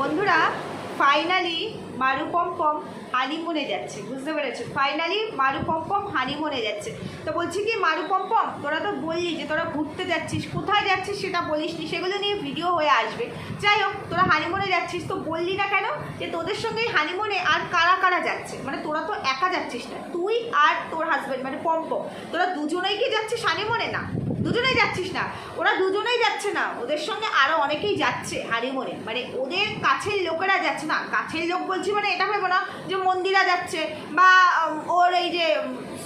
বন্ধুরা ফাইনালি মারু পম্পম হানিমুনে যাচ্ছে, বুঝতে পেরেছ? ফাইনালি মারু পম্পম হানিমুনে যাচ্ছে। তো বলছি কি মারু পম্পম তোরা তো বললি যে তোরা ঘুরতে যাচ্ছিস, কোথায় যাচ্ছিস সেটা বলিসনি, সেগুলো নিয়ে ভিডিও হয়ে আসবে। যাই হোক, তোরা হানিমুনে যাচ্ছিস, তো বললি না কেন যে তোদের সঙ্গে হানিমুনে আর কারা কারা যাচ্ছে? মানে তোরা তো একা যাচ্ছিস না, তুই আর তোর হাজব্যান্ড মানে পম্পম। তোরা দুজনেই কি যাচ্ছিস হানিমুনে না? দুজনেই যাচ্ছিস না। ওরা দুজনেই যাচ্ছে না। ওদের সঙ্গে আরও অনেকেই যাচ্ছে হারিমনে মানে ওদের কাছের লোকেরা যাচ্ছে না। কাছের লোক বলছি মানে এটা ভেবো না যে মন্দিরা যাচ্ছে বা ওর এই যে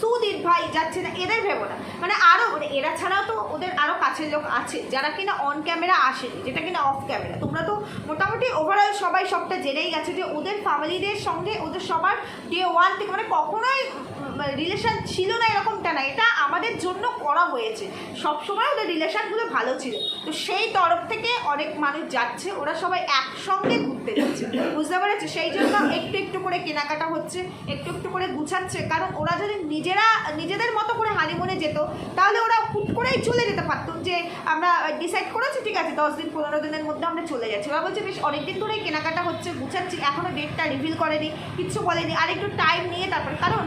সুদীপ ভাই যাচ্ছে না, এদের ভেবো না। মানে আরও মানে এরা ছাড়াও তো ওদের আরও কাছের লোক আছে, যারা কিনা অন ক্যামেরা আসেনি, যেটা কিনা অফ ক্যামেরা তোমরা তো মোটামুটি ওভারঅল সবাই সবটা জেনেই গেছে যে ওদের ফ্যামিলিদের সঙ্গে, ওদের সবার ডে ওয়ান থেকে মানে কখনোই রিলেশন ছিল না এরকমটা না, এটা আমাদের জন্য করা হয়েছে। সবসময় ওদের রিলেশানগুলো ভালো ছিল। তো সেই তরফ থেকে অনেক মানুষ যাচ্ছে, ওরা সবাই একসঙ্গে ঘুরতে যাচ্ছে। বুঝতে পেরেছে? সেই জন্য একটু একটু করে কেনাকাটা হচ্ছে, একটু একটু করে গুছাচ্ছে। কারণ ওরা যদি নিজেরা, নিজেদের মতো করে হানিমুনে যেত, তাহলে ওরা হুট করেই চলে যেতে পারতো যে আমরা ডিসাইড করেছি, ঠিক আছে, দশ দিন, পনেরো দিনের মধ্যে আমরা চলে যাচ্ছি। ওরা বলছে, বেশ, অনেকদিন ধরেই কেনাকাটা হচ্ছে, গুছাচ্ছি এখনও ডেটটা রিভিল করেনি, কিচ্ছু বলেনি। আর একটু টাইম নিয়ে তারপর, কারণ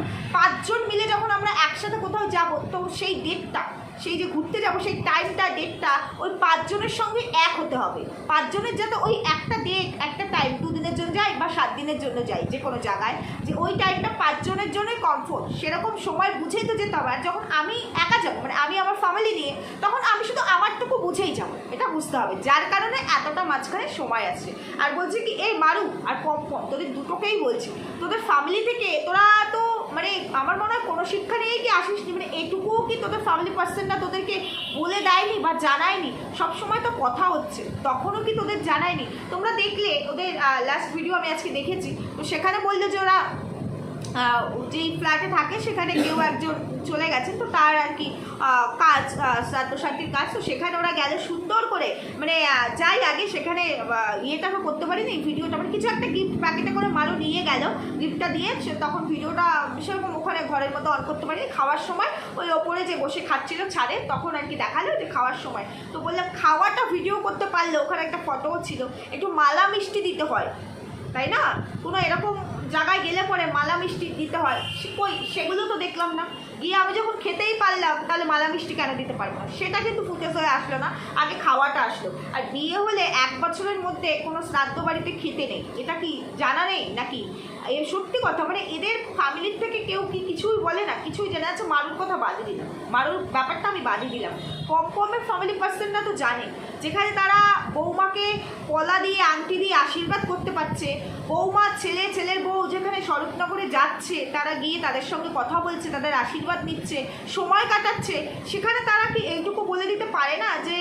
পাঁচজন মিলে যখন আমরা একসাথে কোথাও যাব, তো সেই ডেটটা সেই যে ঘুরতে যাব, সেই টাইমটা ডেটটা ওই পাঁচজনের সঙ্গে এক হতে হবে। পাঁচজনের যাতে ওই একটা ডেট একটা টাইম দুদিনের জন্য যাই বা সাত দিনের জন্য যাই যে কোনো জায়গায়, যে ওই টাইমটা পাঁচজনের জন্যই কমফোর্ট সেরকম সময় বুঝেই তো যেতে হবে। আর যখন আমি একা যাব মানে আমি আমার ফ্যামিলি নিয়ে, তখন আমি শুধু আমারটুকু বুঝেই যাব। এটা বুঝতে হবে। যার কারণে এতটা মাঝখানে সময় আছে। আর বলছি কি এই মারু, আর কম তোদের দুটোকেই বলছি। তোদের ফ্যামিলি থেকে, তোরা তো মানে আমার মনে হয় কোনো শিক্ষা নিয়েই কি আসিস নি মানে এটুকুও কি তোদের ফ্যামিলি পার্সনরা তোদেরকে বলে দেয়নি বা জানায়নি? সব সময় তো কথা হচ্ছে। তখনও কি তোদের জানায়নি? তোমরা দেখলে, ওদের লাস্ট ভিডিও আমি আজকে দেখেছি। তো সেখানে বলল যে ওরা যেই ফ্ল্যাটে থাকে, সেখানে কেউ একজন চলে গেছেন তো তার আর কি কাজ শ্রাদ্ধশান্তির কাজ, তো সেখানে ওরা গেলে সুন্দর করে মানে যাই আগে সেখানে ইয়েটা আমরা করতে পারিনি ভিডিওটা মানে কিছু একটা গিফট প্যাকেটে করে মারো নিয়ে গেল গিফটটা দিয়ে, সে তখন ভিডিওটা সেরকম ওখানে ঘরের মতো অন করতে পারিনি, খাওয়ার সময় ওই ওপরে যে বসে খাচ্ছিল ছাদে, তখন আর কি দেখাল যে খাওয়ার সময়, তো বললাম খাওয়াটা ভিডিও করতে পারলে, ওখানে একটা ফটোও ছিল, একটু মালা মিষ্টি দিতে হয়, তাই না? কোনো এরকম জায়গায় গেলে পরে মালা মিষ্টি দিতে হয়। কই? সেগুলো তো দেখলাম না। গিয়ে আমি যখন খেতেই পারলাম, তাহলে মালা মিষ্টি কেন দিতে পারব না? সেটা কিন্তু ফুটেজ হয়ে আসলো না, আগে খাওয়াটা আসলো। আর বিয়ে হলে এক বছরের মধ্যে কোনো শ্রাদ্ধ বাড়িতে খেতে নেই। এটা কি জানা নেই নাকি? এ সত্যি কথা মানে এদের ফ্যামিলির থেকে কেউ কি কিছুই বলে না? কিছুই জানে আছে? মারুর কথা বাদে দিলাম। মারুর ব্যাপারটা আমি বাদে দিলাম। কম কমের ফ্যামিলি পার্সনরা তো জানে, যেখানে তারা বৌমাকে কলা দিয়ে, আংটি দিয়ে আশীর্বাদ করতে পারছে। বৌমা, ছেলে, ছেলের বউ যেখানে স্বরূপনগরে যাচ্ছে, তারা গিয়ে তাদের সঙ্গে কথা বলছে, তাদের আশীর্বাদ নিচ্ছে, সময় কাটাচ্ছে, সেখানে তারা কি এইটুকু বলে দিতে পারে না যে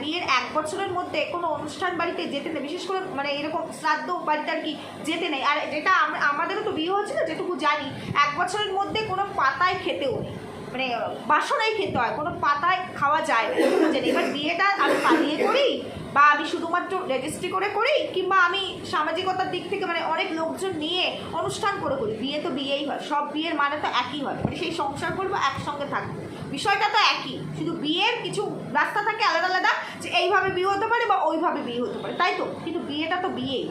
বিয়ের এক বছরের মধ্যে কোনো অনুষ্ঠান বাড়িতে যেতে নেই? বিশেষ করে মানে এরকম শ্রাদ্ধ বাড়িতে আর কি যেতে নেই। আর যেটা আমাদেরও তো বিয়ে হচ্ছে না যেটুকু জানি, এক বছরের মধ্যে কোনো পাতায় খেতেও নেই। মানে বাসনাই খেতে হয় কোনো পাতায় খাওয়া যায় না। এরকম এবার বিয়েটা আমি পালিয়ে করি বা আমি শুধুমাত্র রেজিস্ট্রি করে করি, কিংবা আমি সামাজিকতার দিক থেকে মানে অনেক লোকজন নিয়ে অনুষ্ঠান করে করি। বিয়ে তো বিয়েই হয়, সব বিয়ের মানে তো একই হয় মানে সেই সংসার করব, একসঙ্গে থাকব। বিষয়টা তো একই, শুধু বিয়ের কিছু রাস্তা থাকে আলাদা আলাদা যে এইভাবে বিয়ে হতে পারে বা ওইভাবে বিয়ে হতে পারে। তাই তো? কিন্তু বিয়েটা তো বিয়েই।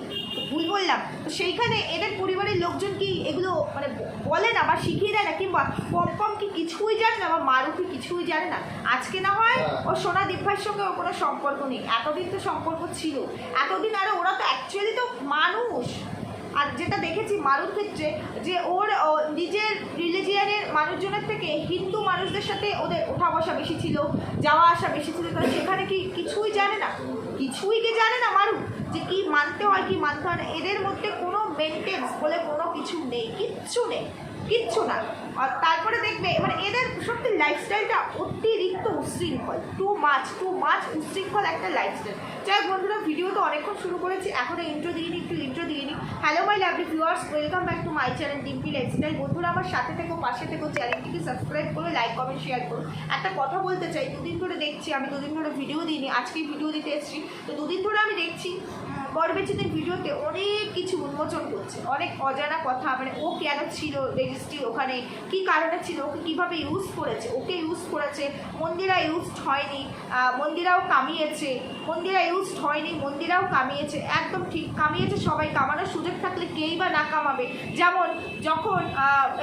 ভুল বললাম। তো সেইখানে এদের পরিবারের লোকজন কি এগুলো মানে বলে না বা শিখিয়ে দেয় না? কিংবা পম্পম কি কিছুই জানে না বা মারু কি কিছুই জানে না? আজকে না হয় ও সোনা দীপার সঙ্গে ওর কোনো সম্পর্ক নেই। এতদিন তো সম্পর্ক ছিল। এতদিন আরে ওরা তো অ্যাকচুয়ালি তো মানুষ। আর যেটা দেখেছি মারুর ক্ষেত্রে যে ওর নিজের রিলিজিয়ানের মানুষজনের থেকে হিন্দু মানুষদের সাথে ওদের ওঠা বসা বেশি ছিল যাওয়া আসা বেশি ছিল। তো সেখানে কি কিছুই জানে না? কিছুই কি জানে না মারু? যে কি মানতে হয়, কি মানতে হয় না, এদের মধ্যে কোনো মেনটেন্স বলে কোনো কিছু নেই, কিচ্ছু নেই, কিচ্ছু না। আর তারপরে দেখবে মানে এদের সত্যি লাইফস্টাইলটা অতিরিক্ত উশৃঙ্খল। টু মাছ টু মাছ উশৃঙ্খল একটা লাইফস্টাইল যাই বন্ধুরা ভিডিও তো অনেকক্ষণ শুরু করেছি এখনও ইন্ট্রো দিইনি, একটু ইন্ট্রো দিইনি। Hello my lovely viewers welcome back to my channel Dimpi lifestyle বন্ধুরা, আমার সাথে থেকো, পাশে থেকো চ্যানেলটিকে সাবস্ক্রাইব করো লাইক কমেন্ট শেয়ার করো। একটা কথা বলতে চাই, দুদিন ধরে দেখছি, আমি দুদিন ধরে ভিডিও দিইনি আজকেই ভিডিও দিতে এসেছি। তো দুদিন ধরে আমি দেখছি বরবেচিদের ভিডিওতে অনেক কিছু উন্মোচন করছে। অনেক অজানা কথা মানে ও কেন ছিল রেজিস্ট্রি ওখানে কি কারণে ছিল, ওকে কীভাবে ইউজ করেছে, ওকে ইউজ করেছে, মন্দিরা ইউজ হয়নি মন্দিরাও কামিয়েছে, মন্দিরা ইউজড হয়নি, মন্দিরাও কামিয়েছে, একদম ঠিক, কামিয়েছে সবাই, কামানোর সুযোগ থাকলে কেই বা না কামাবে। যেমন যখন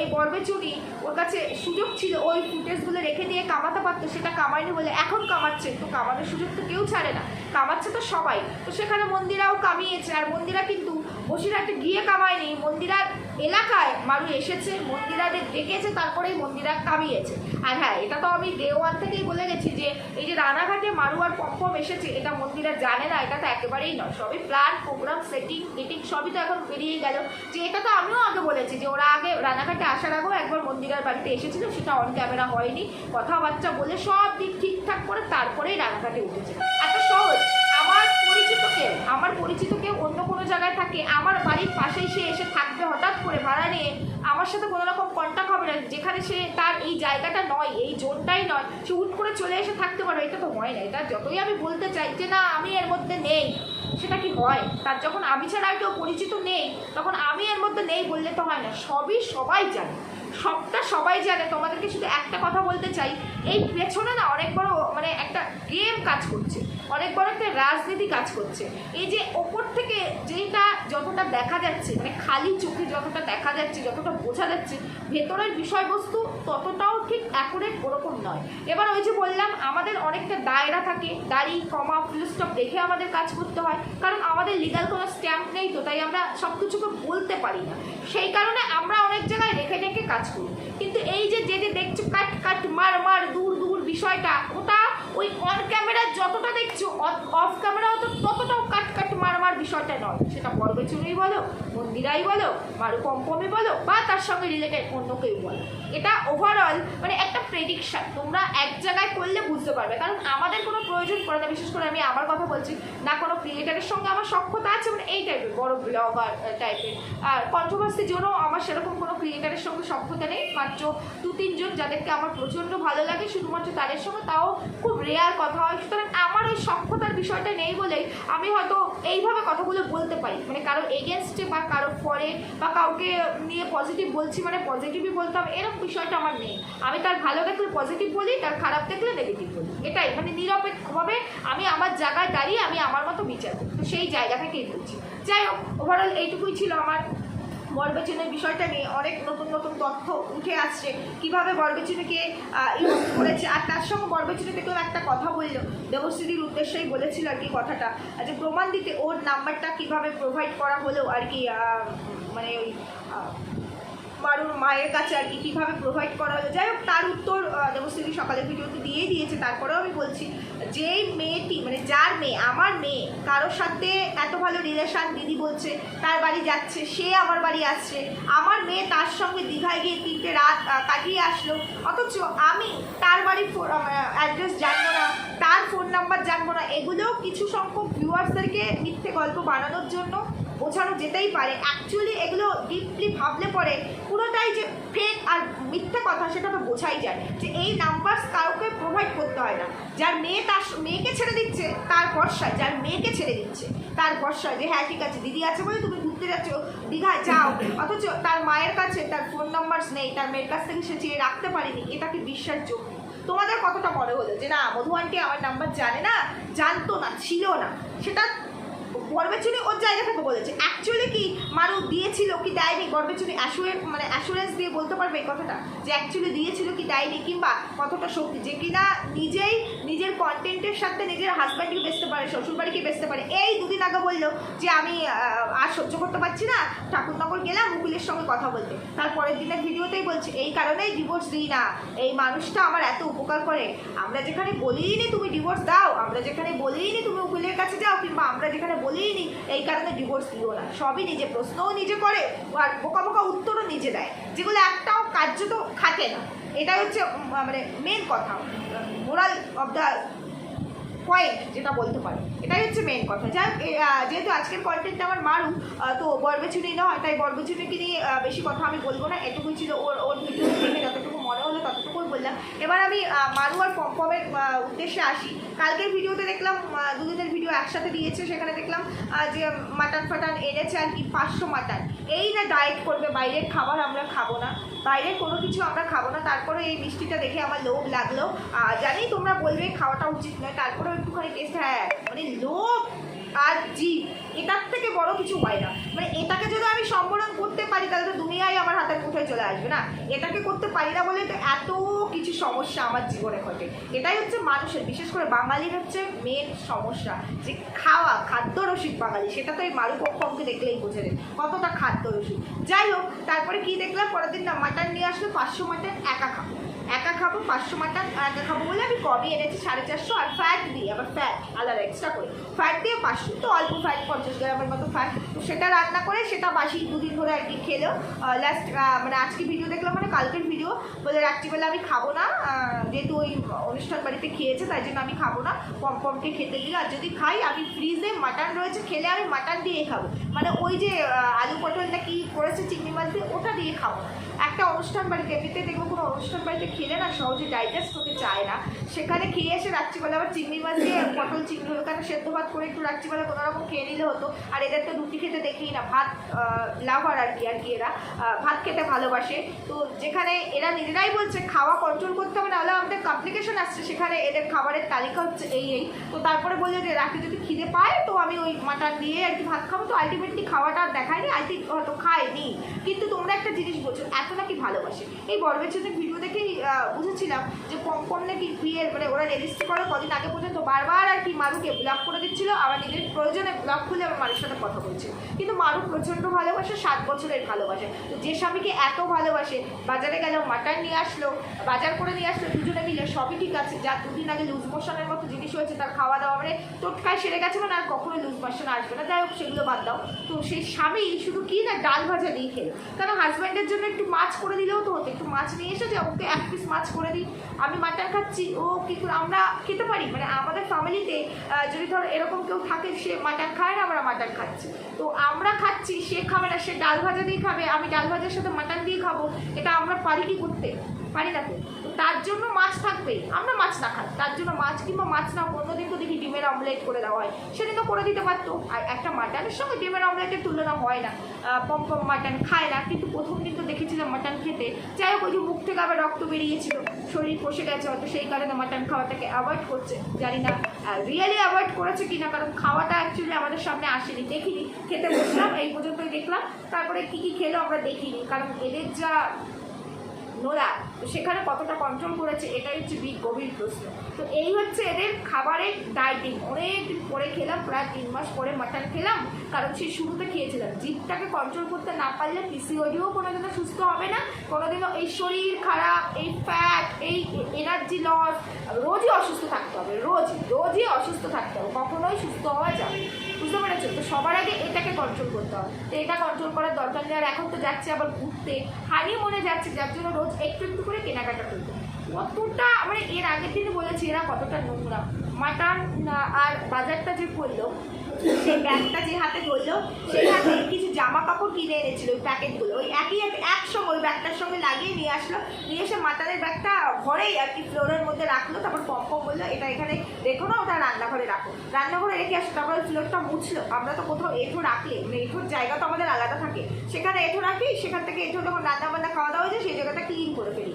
এই বরবেচুরি ওর কাছে সুযোগ ছিল, ওই ফুটেজগুলো রেখে দিয়ে কামাতে পারতো, সেটা কামায়নি বলে এখন কামাচ্ছে, তো কামানোর সুযোগ তো কেউ ছাড়ে না। কামাচ্ছে তো সবাই। তো সেখানে মন্দিরাও কামিয়েছে, আর মন্দিরা কিন্তু বসিরহাটে গিয়ে কামায়নি। মন্দিরার এলাকায় মানুষ এসেছে, মন্দিরাদের ডেকেছে, তারপরেই মন্দিরা কামিয়েছে। আর হ্যাঁ এটা তো আমি ডে ওয়ান থেকেই বলে গেছি যে, এই যে রানাঘাটে মারু আর পম্পম এসেছে, এটা মন্দিরা জানে না, এটা তো একেবারেই নয়। সবই প্ল্যান প্রোগ্রাম সেটিং এটিং সবই তো এখন বেরিয়ে গেল। যে এটা তো আমিও আগে বলেছি যে ওরা আগে রানাঘাটে আসার আগেও একবার মন্দিরার বাড়িতে এসেছিল, সেটা অন ক্যামেরা হয়নি। কথাবার্তা বলে সব দিক ঠিকঠাক করে তারপরেই রানাঘাটে উঠেছে। এত সহজ। আমার পরিচিত কেউ, আমার পরিচিত কেউ অন্য কোনো জায়গায় থাকে, আমার বাড়ির পাশেই সে এসে থাকবে হঠাৎ করে ভাড়া নিয়ে, আমার সাথে কোনো রকম কন্ট্যাক্ট হবে না। যেখানে সে তার এই জায়গাটা নয়, এই জোনটাই নয়, সে হুট করে চলে এসে থাকতে পারে এটা তো হয় না। এটা যতই আমি বলতে চাই যে না, আমি এর মধ্যে নেই। সেটা কি হয়? তার যখন আমি ছাড়া আর কেউ পরিচিত নেই, তখন আমি এর মধ্যে নেই বললে তো হয় না। সবই সবাই জানে। সবটা সবাই জানে। তোমাদেরকে শুধু একটা কথা বলতে চাই। এই পেছনে না অনেক বড় মানে একটা গেম কাজ করছে। অনেক বড় একটা রাজনীতি কাজ করছে। এই যে ওপর থেকে যেটা যতটা দেখা যাচ্ছে মানে খালি চোখে যতটা দেখা যাচ্ছে, যতটা বোঝা যাচ্ছে, ভেতরের বিষয়বস্তু ততটাও ঠিক অ্যাকুরেট ওরকম নয়। এবার ওই যে বললাম, আমাদের অনেকটা দায়রা থাকে, দাড়ি, কমা ফুল স্টপ দেখে আমাদের কাজ করতে হয়, কারণ আমাদের লিগাল কোনো স্ট্যাম্প নেই তো, তাই আমরা সব কিছুকে বলতে পারি না। সেই কারণে আমরা অনেক জায়গায় রেখে রেখে কাজ করি। কিন্তু এই যে যে দেখছ, কাট কাট, মার মার, দূর দূর বিষয়টা, ওটা ওই অন ক্যামেরা যতটা দেখছ অফ ক্যামেরাও তো ততটাও কাট কাট মার মার বিষয়টা নয়। সেটা বরবেচুরি বলো, মন্দিরাই বলো মারু পম্পমে বলো, বা তার সঙ্গে রিলেটেড অন্য কেউ বলো। এটা ওভারঅল মানে একটা প্রেডিকশান তোমরা এক জায়গায় করলে বুঝতে পারবে। কারণ আমাদের কোনো প্রয়োজন পড়ে না। বিশেষ করে আমি আমার কথা বলছি, না কোনো ক্রিয়েটারের সঙ্গে আমার সক্ষতা আছে মানে এই টাইপের বড় ব্লগার টাইপের আর কন্ট্রোভার্সির জন্য আমার সেরকম কোনো ক্রিয়েটারের সঙ্গে সক্ষতা নেই। মাত্র দু তিনজন যাদেরকে আমার প্রচণ্ড ভালো লাগে, শুধুমাত্র তাদের সঙ্গে তাও খুব রেয়ার কথা হয়। সুতরাং আমার ওই সক্ষতার বিষয়টা নেই বলেই আমি হয়তো এইভাবে কথাগুলো বলতে পারি। মানে কারোর এগেনস্টে বা কারও পরে বা কাউকে নিয়ে পজিটিভ বলছি মানে পজিটিভই বলতে হবে, এরকম বিষয়টা আমার নেই। আমি তার ভালো দেখলে পজিটিভ বলি, তার খারাপ দেখলে নেগেটিভ বলি। এটাই মানে নিরপেক্ষভাবে আমি আমার জায়গায় দাঁড়িয়ে আমি আমার মতো বিচার করি। তো সেই জায়গা থেকেই বলছি। যাই হোক ওভারঅল এইটুকুই ছিল আমার বরবেচনের বিষয়টা নিয়ে অনেক নতুন নতুন তথ্য উঠে আসছে। কীভাবে বরবেচুনিকে ইউজ করেছে? আর তার সঙ্গে বরবেচুনি থেকেও একটা কথা বলল? দেবশ্রীর উদ্দেশ্যেই বলেছিল আর কি কথাটা। যে প্রমাণ দিতে ওর নাম্বারটা কীভাবে প্রোভাইড করা হলো আর কি মানে ওই মারুর মায়ের কাছে আর কি কীভাবে প্রোভাইড করা হলো। যাই হোক, তার উত্তর দেবশ্রী সকালে ভিডিওতে দিয়েই দিয়েছে। তারপরেও আমি বলছি, যেই মেয়েটি মানে যার মেয়ে, আমার মেয়ে, কারোর সাথে এত ভালো রিলেশান দিদি বলছে, তার বাড়ি যাচ্ছে, সে আমার বাড়ি আসছে, আমার মেয়ে তার সঙ্গে দীঘায় গিয়ে তিনটে রাত কাটিয়ে আসলো, অথচ আমি তার বাড়ির অ্যাড্রেস জানব না। তার ফোন নাম্বার জানব না। এগুলো কিছু সংখ্যক ভিউয়ার্সদেরকে মিথ্যে গল্প বানানোর জন্য বোঝানো যেতেই পারে। অ্যাকচুয়ালি এগুলো ডিপলি ভাবলে পরে পুরোটাই যে ফেক আর মিথ্যে কথা, সেটা তো বোঝাই যায়। যে এই নাম্বার কাউকে প্রোভাইড করতে হয় না। যার মেয়ে তার মেয়েকে ছেড়ে দিচ্ছে, তার ভরসায় যার মেয়েকে ছেড়ে দিচ্ছে, তার ভরসায় যে হ্যাঁ ঠিক আছে, দিদি আছে বলে তুমি ঘুরতে যাচ্ছ, দীঘায় যাও। অথচ তার মায়ের কাছে তার ফোন নাম্বার নেই, তার মেয়ের কাছ থেকে সে চেয়ে রাখতে পারেনি। এটা কি বিশ্বাসযোগ্য? তোমাদের কতটা মনে হলো যে না, মধু আন্টি আমার নাম্বার জানে না, জানতো না, ছিল না। সেটা বরবেচুনি ওর জায়গা থেকে বলেছে। অ্যাকচুয়ালি কি মারু দিয়েছিল কি দেয়নি? বরবেচুনি অ্যাসুরেন্স মানে অ্যাসুরেন্স দিয়ে বলতে পারবে এই কথাটা? যে অ্যাকচুয়ালি দিয়েছিল কি দেয়নি কিংবা কতটা শক্তি যে কিনা নিজেই নিজের কন্টেন্টের সাথে নিজের হাজব্যান্ডকে বেচতে পারে, শ্বশুরবাড়িকে বেচতে পারে। এই দুদিন আগে বলল যে আমি আর সহ্য করতে পারছি না। ঠাকুরনগর গেলাম, উকিলের সঙ্গে কথা বলতে। তারপরের দিনের ভিডিওতেই বলছে, এই কারণেই ডিভোর্স দিই না। এই মানুষটা আমার এত উপকার করে। আমরা যেখানে বলিই নি তুমি ডিভোর্স দাও, আমরা যেখানে বলিই নি তুমি উকিলের কাছে যাও কিংবা আমরা যেখানে বলিই নি এই কারণে ডিভোর্স দিও না। সবই নিজে প্রশ্নও নিজে করে আর বোকা বোকা উত্তরও নিজে দেয়। যেগুলো একটাও কার্যত খাটে না। এটাই হচ্ছে মানে মেন কথা মোরাল অফ দ্য পয়েন্ট যেটা বলতে পারে। এটাই হচ্ছে মেন কথা। যাই যেহেতু আজকের কন্টেন্ট আমার মারু তো বরবেচুনি নয়, তাই বরবেচুনিকে নিয়ে বেশি কথা আমি বলব না। এটুকুই ছিল ওর ওর ভিডিও দেখে, যতটুকু ততটুকুই বললাম। এবার আমি আহ, মারু আর পম্পমের উদ্দেশ্যে আসি। কালকের ভিডিওতে দেখলাম দুজনের ভিডিও একসাথে দিয়েছে। সেখানে দেখলাম যে মাটন ফাটান এনেছে আর কি পাঁচশো মাটন। এই না ডায়েট করবে বাইরের খাবার আমরা খাব না। বাইরের কোনো কিছু আমরা খাব না। তারপরে এই মিষ্টিটা দেখে আমার লোভ লাগল। জানি তোমরা বলবে খাওয়াটা উচিত নয়। তারপরেও একটুখানি টেস্ট হ্যাঁ মানে লোভ। আর জীব এটার থেকে বড় কিছু হয় না। মানে এটাকে যদি আমি সম্বোধন করতে পারি, তাহলে তো দুনিয়ায় আমার হাতের মুঠোয় চলে আসবে না। এটাকে করতে পারি না বলে তো এত কিছু সমস্যা আমার জীবনে ঘটে। এটাই হচ্ছে মানুষের, বিশেষ করে বাঙালির হচ্ছে মেন সমস্যা। যে খাওয়া খাদ্য রসিক বাঙালি, সেটা তো এই মারুপক্ষমকে দেখলেই বোঝা যায়, কতটা খাদ্য রসিক যাই হোক, তারপরে কি দেখলাম? পরের দিন না মাটন নিয়ে আসলো পাঁচশো মাটন একা খাব। একা খাব, পাঁচশো মাটন একা খাব বলে আমি কবে এনেছি? সাড়ে চারশো আর ফ্যাট দিই, আবার ফ্যাট আলাদা এক্সট্রা করে। ফ্যাট দিয়ে পাঁচশো, তো অল্প ফ্যাট পঞ্চাশ গ্রামের মতো ফ্যাট তো সেটা রান্না করে, সেটা বাসি দুদিন ধরে কি খেলো। লাস্ট মানে আজকে ভিডিও দেখলাম মানে কালকের ভিডিও বলে রাত্রিবেলা আমি খাব না যেহেতু ওই অনুষ্ঠান বাড়িতে খেয়েছে, তাই জন্য আমি খাব না। পমপমকে খেতে দিলে, আর যদি খাই, আমি ফ্রিজে মাটন রয়েছে, খেলে আমি মাটন দিয়ে খাব। মানে ওই যে আলু পটলটা কি করেছে চিংড়ি মাছ দিয়ে, ওটা দিয়ে খাব। একটা অনুষ্ঠান বাড়িতে এমনিতে দেখব কোনো অনুষ্ঠান বাড়িতে খেলে না, সহজে ডাইজেস্ট হতে চায় না। সেখানে খেয়ে এসে রাত্রিবেলা আবার চিংড়ি মাছ দিয়ে পটল চিংড়ি ওখানে সেদ্ধ ভাত করে একটু রাত্রিবেলা কোনো রকম খেয়ে নিলে হতো। আর এদের তো রুটি খেতে দেখি না, ভাত লাভার আর কি আর কি এরা। ভাত খেতে ভালোবাসে। তো যেখানে এরা নিজেরাই বলছে খাওয়া কন্ট্রোল করতে হবে না হলে আমাদের কমপ্লিকেশন আসছে। সেখানে এদের খাবারের তালিকা হচ্ছে এই এই। তো তারপরে বলছে যে রাতে যদি খিদে পায়, তো আমি ওই মাটন দিয়ে আর কি ভাত খাব। তো আলটিমেটলি খাওয়াটা আর দেখায়নি আলটি হয়তো খায়নি। কিন্তু তোমরা একটা জিনিস বলছো এত নাকি ভালোবাসে। এই জন্য ভিডিও দেখেই বুঝেছিলাম যে পম্পম নাকি বিয়ের মানে ওরা রেজিস্ট্রি করে কদিন আগে পর্যন্ত। বারবার আর কি মারুকে ব্লক করে দিচ্ছিল। আবার নিজের প্রয়োজনে ব্লক খুলে আমার মারুর সাথে কথা বলছিল কিন্তু মারু প্রচণ্ড ভালোবাসে, সাত বছরের ভালোবাসে। তো যে স্বামীকে এত ভালোবাসে, বাজারে গেল মাটন নিয়ে আসলো, বাজার করে নিয়ে আসলো, দুজনে মিলে, সবই ঠিক আছে। যা দুদিন আগে লুজ মোশনের মতো জিনিস হয়েছে, তার খাওয়া দাওয়া মানে টোটকায় সেরে গেছে মানে আর কখনো লুজ মোশন আসবে না। যাই হোক, সেগুলো বাদ দাও। তো সেই স্বামী শুধু কি না ডাল ভাজা দিয়ে খেলো। কারণ হাজব্যান্ডের জন্য একটু মাছ করে দিলেও তো হতো, একটু মাছ নিয়ে এসে যে ওকে এক পিস মাছ করে দিই। আমি মাটন খাচ্ছি, ও কী আমরা খেতে পারি? মানে আমাদের ফ্যামিলিতে যদি ধর এরকম কেউ থাকে, সে মাটন খায় না, আমরা মাটন খাচ্ছি। তো আমরা খাচ্ছি, সে খাবে না, সে ডাল ভাজা দিয়ে খাবে, আমি ডাল ভাজার সাথে মাটন দিয়ে খাব। এটা আমরা পারি কি করতে? না তো তার জন্য মাছ থাকবেই আমরা মাছ না খাই। তার জন্য মাছ কিংবা মাছ না, অন্যদিন তো দেখি ডিমের অমলেট করে দেওয়া হয়। সেদিন তো করে দিতে পারতো। আর একটা মাটনের সঙ্গে ডিমের অমলেটের তুলনা হয় না। পম পম মাটন খায় না। কিন্তু প্রথম দিন তো দেখেছিলাম মাটন খেতে যাই হোক, ওই যে মুখ থেকে আবার রক্ত বেরিয়েছিল। শরীর কষে গেছে, হয়তো সেই কারণে মাটন খাওয়াটাকে অ্যাভয়েড করছে। জানি না রিয়েলি অ্যাভয়েড করেছে কি না কারণ খাওয়াটা অ্যাকচুয়ালি আমাদের সামনে আসেনি। দেখিনি। খেতে বসলাম, এই পর্যন্তই দেখলাম। তারপরে কী কী খেলো আমরা দেখিনি। কারণ এদের যা নোরা তো সেখানে কতটা কন্ট্রোল করেছে এটাই হচ্ছে বিগ গভীর প্রশ্ন। তো এই হচ্ছে এদের খাবারের ডায়েটিং অনেক পরে খেলাম, প্রায় তিন মাস পরে মাটন খেলাম, কারণ সেই শুরুতে খেয়েছিলাম। জিভটাকে কন্ট্রোল করতে না পারলে পিসিওডিও কোনোদিনও সুস্থ হবে না, কোনোদিনও এই শরীর খারাপ, এই ফ্যাট এই এনার্জি লস রোজই অসুস্থ থাকতে হবে, রোজই রোজই অসুস্থ থাকতে হবে, কখনোই সুস্থ হওয়া যাবে। বুঝতে পেরেছ? তো সবার আগে এটাকে কন্ট্রোল করতে হয়। তো এটা কন্ট্রোল করার দরকার নেই, আর এখন তো যাচ্ছে আবার ঘুরতে। হারিয়ে মনে যাচ্ছে, যার জন্য রোজ একটু একটু করে কেনাকাটা করতে কতটা মানে এর আগের দিন বলেছি, এরা কতটা নোংরা। মাটন আর বাজারটা যে করল সেই ব্যাগটা যে হাতে ধরলো, সেই হাতে কিছু জামা কাপড় কিনে এনেছিল ওই প্যাকেটগুলো। ওই একই এক, একসঙ্গে ওই ব্যাগটার সঙ্গে লাগিয়ে নিয়ে আসলো। নিয়ে এসে মাটানের ব্যাগটা ঘরেই আর কি ফ্লোরের মধ্যে রাখল, তারপর পম পম বলল, এটা এখানে রেখো না, ওটা রান্নাঘরে রাখো। রান্নাঘরে রেখে আসলো, তারপর ওই ফ্লোরটা মুছলো। আমরা তো কোথাও এঁঠো রাখলে মানে এঁঠোর জায়গা তো আমাদের আলাদা থাকে। সেখানে এঁঠো রাখি, সেখান থেকে এঁঠো যখন রান্না বান্না খাওয়া দাওয়া হয়েছে সেই জায়গাটা ক্লিন করে ফেলি।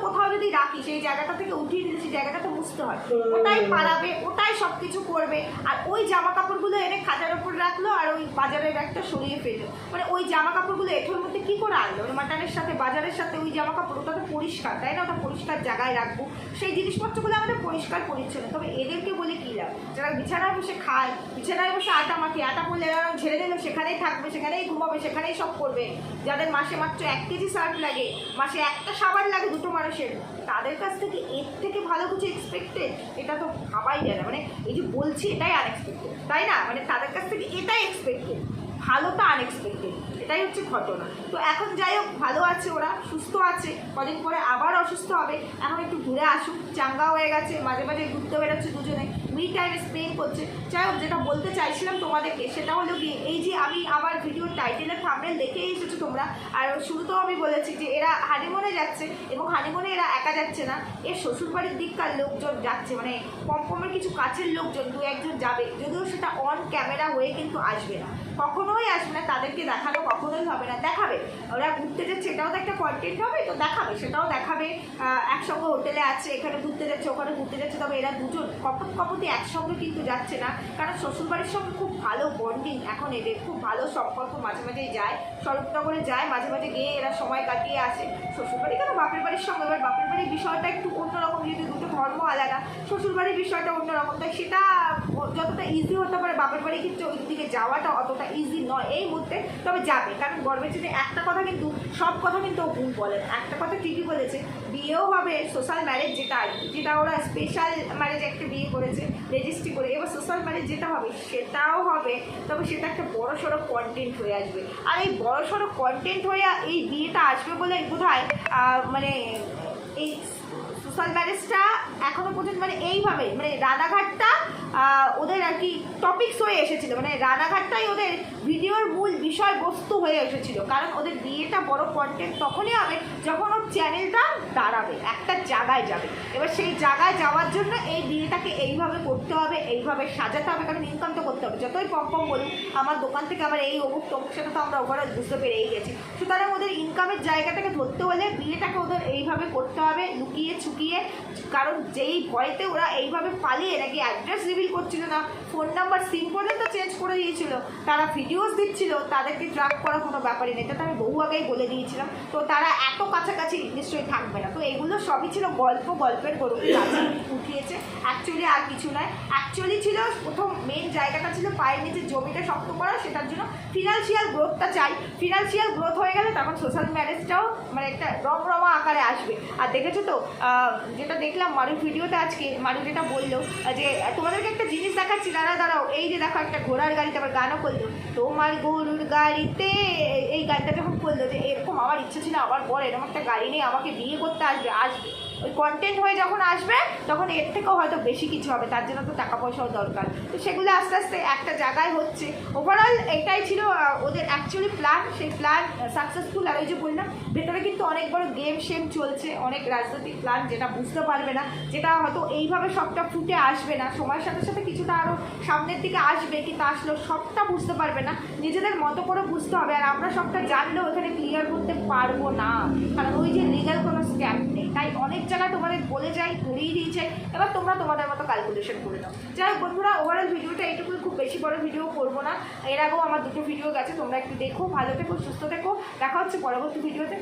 কোথাও যদি রাখি, সেই জায়গাটা থেকে উঠিয়ে দিলে সেই জায়গাটা তো মুছতে হয়। ওটাই পালাবে, ওটাই সব কিছু করবে। আর ওই জামা কাপড়গুলো এনে খাতার ওপর রাখল আর ওই বাজারের ব্যাগটা সরিয়ে ফেলল। মানে ওই জামা কাপড়গুলো এঠোর মধ্যে কী করে আনলো? মানে মাটনের সাথে, বাজারের সাথে ওই জামা কাপড় ওটা তো পরিষ্কার, তাই না? ওটা পরিষ্কার জায়গায় রাখব। সেই জিনিসপত্রগুলো আমাদের পরিষ্কার পরিচ্ছন্ন। তবে এদেরকে বলে কী লাভ? যারা বিছানায় বসে খায়, বিছানায় বসে আটা মাখে, আটা পড়লে ঝেড়ে দিল, সেখানেই থাকবে, সেখানেই ঘুমাবে, সেখানেই সব করবে। যাদের মাসে মাত্র এক কেজি সার্ফ লাগে, মাসে একটা সাবান লাগে, দুটো মানুষের, তাদের কাছ থেকে এর থেকে ভালো কিছু এক্সপেক্টেড এটা তো ভাবাই যায় না। মানে এই যে বলছি, এটাই আনএক্সপেক্টেড তাই না? মানে তাদের কাছ থেকে এটাই এক্সপেক্টেড ভালোটা আনএক্সপেক্টেড এটাই হচ্ছে ঘটনা। তো এখন যাই হোক, ভালো আছে ওরা, সুস্থ আছে, কদিন পরে আবার অসুস্থ হবে। এখন একটু ঘুরে আসুক, চাঙ্গা হয়ে গেছে, মাঝে মাঝে ঘুরতে বেরোচ্ছে দুজনে। উই টাইম স্পেন্ড করছে। যাই হোক, যেটা বলতে চাইছিলাম তোমাদেরকে, সেটা হলো কি এই যে আমি আমার ভিডিওর টাইটেলের থামনেল দেখে এসেছ তোমরা। আর শুরুতেও আমি বলেছি যে এরা হানিমুনে যাচ্ছে এবং হানিমুনে এরা একা যাচ্ছে না। এর শ্বশুরবাড়ির দিককার লোকজন যাচ্ছে মানে পম্পমের কিছু কাছের লোকজন দু একজন যাবে। যদিও সেটা অন ক্যামেরা হয়ে কিন্তু আসবে না। কখনোই আসবে না, তাদেরকে দেখানো কখনোই হবে না। দেখাবে। ওরা ঘুরতে যাচ্ছে, এটাও তো একটা কন্টেন্ট হবে, তো দেখাবে, সেটাও দেখাবে। একসঙ্গে হোটেলে আছে, এখানে ঘুরতে যাচ্ছে, ওখানে ঘুরতে যাচ্ছে, তবে এরা দুজন কপত কপতি একসঙ্গে কিন্তু যাচ্ছে না। কারণ শ্বশুরবাড়ির সঙ্গে খুব ভালো বন্ডিং এখন এদের, খুব ভালো সম্পর্ক মাঝে মাঝেই যায়। স্বরূপনগরে যায়, মাঝে মাঝে গিয়ে এরা সময় কাটিয়ে আসে। শ্বশুরবাড়ি কেন বাপের বাড়ির সঙ্গে? এবার বাপের বাড়ির বিষয়টা একটু অন্যরকম, যেহেতু দুটো ধর্ম আলাদা, শ্বশুরবাড়ির বিষয়টা অন্যরকম। তাই সেটা যতটা ইজি হতে পারে বাপের বাড়ি কিন্তু ওই দিকে যাওয়াটা অতটা ইজি নয় এই মুহূর্তে। তবে যাবে, কারণ গর্বের জন্য একটা কথা কিন্তু, সব কথা কিন্তু ও বলে একটা কথা ঠিকই বলেছে বিয়েও হবে সোশ্যাল ম্যারেজ যেটা যেটা ওরা স্পেশাল ম্যারেজ একটা বিয়ে করেছে রেজিস্ট্রি করে এবার সোশ্যাল ম্যারেজ যেটা হবে সেটাও হবে তবে সেটা একটা বড় সড়ো কন্টেন্ট হয়ে আসবে। আর এই বড় সড়ো কন্টেন্ট হয়ে এই বিয়েটা আসবে বলে বোধ হয় মানে এই সোশ্যাল ম্যারেজটা এখনও পর্যন্ত মানে এইভাবে মানে রানাঘাটটা আহ, ওদের আর কি টপিকস হয়ে এসেছিল। মানে রানাঘাটটাই ওদের ভিডিওর মূল বিষয়বস্তু হয়ে এসেছিল। কারণ ওদের বিয়েটা বড় কন্টেন্ট তখনই হবে যখন ওর চ্যানেলটা দাঁড়াবে, একটা জায়গায় যাবে। এবার সেই জায়গায় যাওয়ার জন্য এই বিয়েটাকে এইভাবে করতে হবে, এইভাবে সাজাতে হবে, কারণ ইনকাম তো করতে হবে। যতই পম পম বলুক আমার দোকান থেকে আমার এই অমুক তমুক সেটা তো আমরা ওভারঅল বুঝতে পেরেই গেছি। সুতরাং ওদের ইনকামের জায়গাটাকে ধরতে হলে বিয়েটাকে ওদের এইভাবে করতে হবে, লুকিয়ে ছুকিয়ে কারণ যেই ভয়তে ওরা এইভাবে পালিয়ে নাকি অ্যাড্রেস রিভিল করছিল না ফোন নাম্বার সিম পর্যন্ত চেঞ্জ করে দিয়েছিল, তারা ভিডিওস দিচ্ছিল, তাদেরকে ট্র্যাক করা কোনো ব্যাপারই নেই। এটা তো আমি বহু আগেই বলে দিয়েছিলাম। তো তারা এত কাছাকাছি নিশ্চয়ই থাকবে না। তো এগুলো সবই ছিল গল্প, গল্পের গরু উঠিয়েছে। অ্যাকচুয়ালি আর কিছু নয়। অ্যাকচুয়ালি ছিল প্রথম মেন জায়গাটা ছিল পায়ের নিচে জমিটা শক্ত করা, সেটার জন্য ফিনান্সিয়াল গ্রোথটা চাই। ফিনান্সিয়াল গ্রোথ হয়ে গেলে তখন সোশ্যাল ম্যারেজটাও মানে একটা রমরমা আকারে আসবে। আর দেখেছ তো যেটা দেখলাম মারুর ভিডিওতে আজকে, মারু যেটা বলল, যে, তোমাদেরকে একটা জিনিস দেখাচ্ছি দাঁড়া দাঁড়াও, এই যে দেখো একটা ঘোড়ার গাড়িতে আবার গানও করল। তোমার গরুর গাড়িতে, এই গানটা যখন করল, যে এরকম আমার ইচ্ছা ছিল আমার বর এরকম একটা গাড়ি নিয়ে আমাকে বিয়ে করতে আসবে আসবে। ওই কন্টেন্ট হয়ে যখন আসবে, তখন এর থেকেও হয়তো বেশি কিছু হবে, তার জন্য তো টাকা পয়সাও দরকার। তো সেগুলো আস্তে আস্তে একটা জায়গায় হচ্ছে। ওভারঅল এটাই ছিল ওদের অ্যাকচুয়ালি প্ল্যান সেই প্ল্যান সাকসেসফুল আর ওই যে বললাম, ভেতরে কিন্তু অনেক বড় গেম শেম চলছে, অনেক রাজনৈতিক প্ল্যান যেটা বুঝতে পারবে না, যেটা হয়তো এইভাবে সবটা ফুটে আসবে না। সময়ের সাথে সাথে কিছুটা আরও সামনের দিকে আসবে, কিন্তু আসলেও সবটা বুঝতে পারবে না। নিজেদের মতো করে বুঝতে হবে, আর আমরা সবটা জানলেও এখানে ক্লিয়ার করতে পারব না। কারণ ওই যে লিগাল কোনো স্ক্যাম নেই। তাই অনেক জায়গায় তোমাদের বলে যাই ধরিয়ে দিয়েছে। এবার তোমরা তোমাদের মতো ক্যালকুলেশন করে দাও যাই হোক বন্ধুরা ওভারঅল ভিডিওটা এইটুকু খুব বেশি বড় ভিডিও করব না। এর আগেও আমার দুটো ভিডিও গেছে, তোমরা একটু দেখো, ভালো থেকো, সুস্থ থেকো। দেখা হচ্ছে পরবর্তী ভিডিওতে